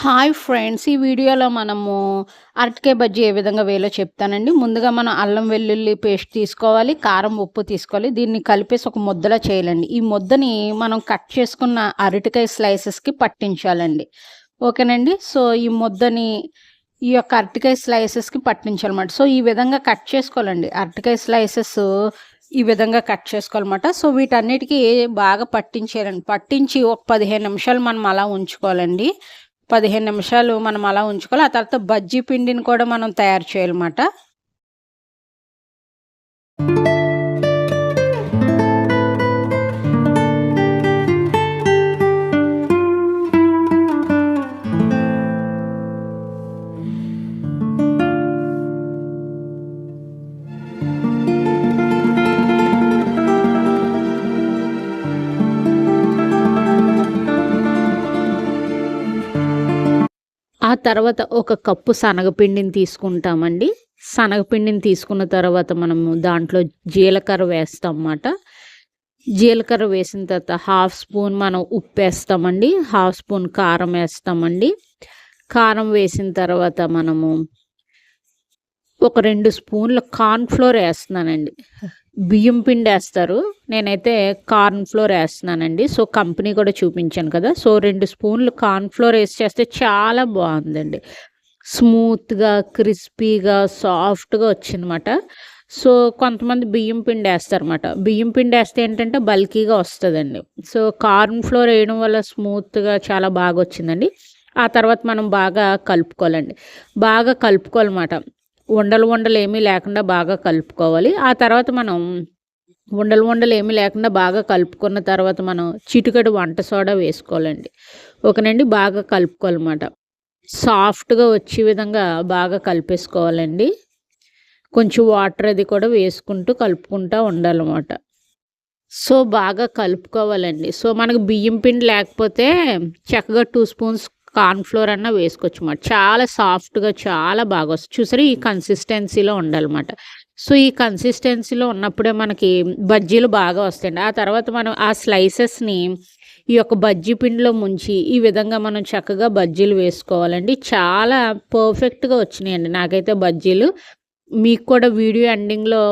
Hi friends ఈ వీడియోలో మనము అరటికాయ బజ్జీ ఏ విధంగా వేలో చెప్తానండి. ముందుగా మనం అల్లం వెల్లుల్లి పేస్ట్ తీసుకోవాలి కారం ఉప్పు తీసుకోవాలి. దీన్ని కలిపేసి ఒక ముద్దలా చేయాలండి. ఈ ముద్దని మనం కట్ చేసుకున్న అరటికాయ స్లైసెస్కి పట్టించాలండి. ఓకేనండి? సో ఈ ముద్దని ఈ యొక్క అరటికాయ స్లైసెస్కి పట్టించాలన్నమాట. సో ఈ విధంగా కట్ చేసుకోవాలండి. అరటికాయ స్లైసెస్ ఈ విధంగా కట్ చేసుకోవాలన్నమాట. సో వీటన్నిటికీ బాగా పట్టించారండి. పట్టించి ఒక పదిహేను నిమిషాలు మనం అలా ఉంచుకోవాలండి. పదిహేను నిమిషాలు మనం అలా ఉంచుకోవాలి. ఆ తర్వాత బజ్జీ పిండిని కూడా మనం తయారు చేయాలన్నమాట. ఆ తర్వాత ఒక కప్పు శనగపిండిని తీసుకుంటామండి. శనగపిండిని తీసుకున్న తర్వాత మనము దాంట్లో జీలకర్ర వేస్తాం అన్నమాట జీలకర్ర వేసిన తర్వాత హాఫ్ స్పూన్ మనం ఉప్పు వేస్తామండి. హాఫ్ స్పూన్ కారం వేస్తామండి. కారం వేసిన తర్వాత మనము ఒక రెండు స్పూన్ల కార్న్ఫ్లోర్ వేస్తున్నానండి. బియ్యం పిండి వేస్తారు. నేనైతే కార్న్ ఫ్లోర్ వేస్తున్నానండి. సో కంపెనీ కూడా చూపించాను కదా. సో రెండు స్పూన్లు కార్న్ ఫ్లోర్ వేసి చేస్తే చాలా బాగుందండి. స్మూత్గా క్రిస్పీగా సాఫ్ట్గా వచ్చిందన్నమాట. సో కొంతమంది బియ్యం పిండి వేస్తారన్నమాట. బియ్యం పిండి వేస్తే ఏంటంటే బల్కీగా వస్తుందండి. సో కార్న్ ఫ్లోర్ వేయడం వల్ల స్మూత్గా చాలా బాగా వచ్చిందండి. ఆ తర్వాత మనం బాగా కలుపుకోవాలండి. బాగా కలుపుకోవాలన్నమాట. ఉండలు ఉండలు ఏమీ లేకుండా బాగా కలుపుకోవాలి. ఆ తర్వాత మనం ఉండలు ఉండలు ఏమీ లేకుండా బాగా కలుపుకున్న తర్వాత మనం చిటికడు వంట సోడా వేసుకోవాలండి. ఒకనండి బాగా కలుపుకోవాలన్నమాట. సాఫ్ట్గా వచ్చే విధంగా బాగా కలిపేసుకోవాలండి. కొంచెం వాటర్ అది కూడా వేసుకుంటూ కలుపుకుంటూ ఉండాలన్నమాట. సో బాగా కలుపుకోవాలండి. సో మనకు బియ్యం పిండి లేకపోతే చక్కగా టూ స్పూన్స్ కార్న్ఫ్లోర్ అన్న వేసుకోవచ్చు అన్నమాట చాలా సాఫ్ట్గా చాలా బాగా వస్తుంది చూసారు? ఈ కన్సిస్టెన్సీలో ఉండాలన్నమాట. సో ఈ కన్సిస్టెన్సీలో ఉన్నప్పుడే మనకి బజ్జీలు బాగా వస్తాయండి. ఆ తర్వాత మనం ఆ స్లైసెస్ని ఈ యొక్క బజ్జీ పిండిలో ముంచి ఈ విధంగా మనం చక్కగా బజ్జీలు వేసుకోవాలండి. చాలా పర్ఫెక్ట్గా వచ్చినాయండి నాకైతే బజ్జీలు. మీకు కూడా వీడియో ఎండింగ్లో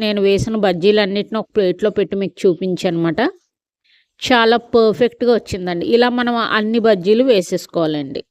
నేను వేసిన బజ్జీలు అన్నిటిని ఒక ప్లేట్లో పెట్టి మీకు చూపించాను అనమాట చాలా పర్ఫెక్ట్గా వచ్చిందండి. ఇలా మనం అన్ని బజ్జీలు వేసేసుకోవాలండి.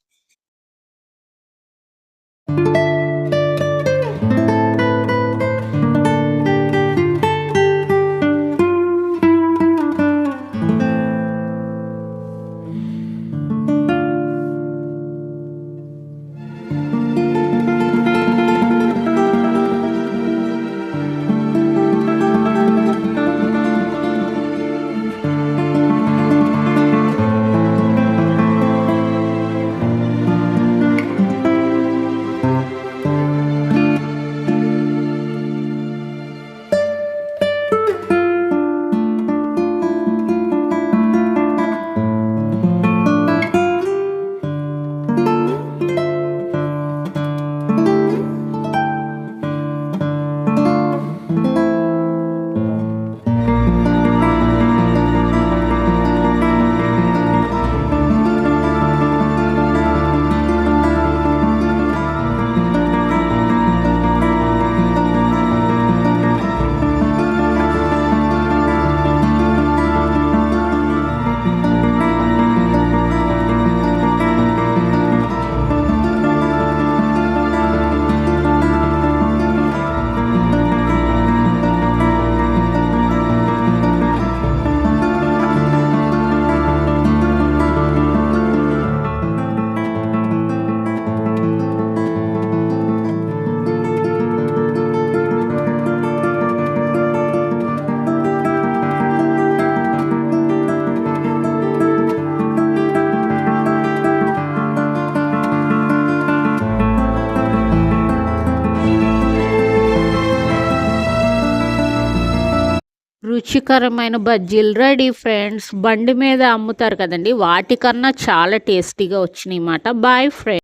రుచికరమైన బజ్జీలు రెడీ ఫ్రెండ్స్. బండి మీద అమ్ముతారు కదండి. వాటికన్నా చాలా టేస్టీగా వచ్చినాయి అన్నమాట బాయ్ ఫ్రెండ్స్.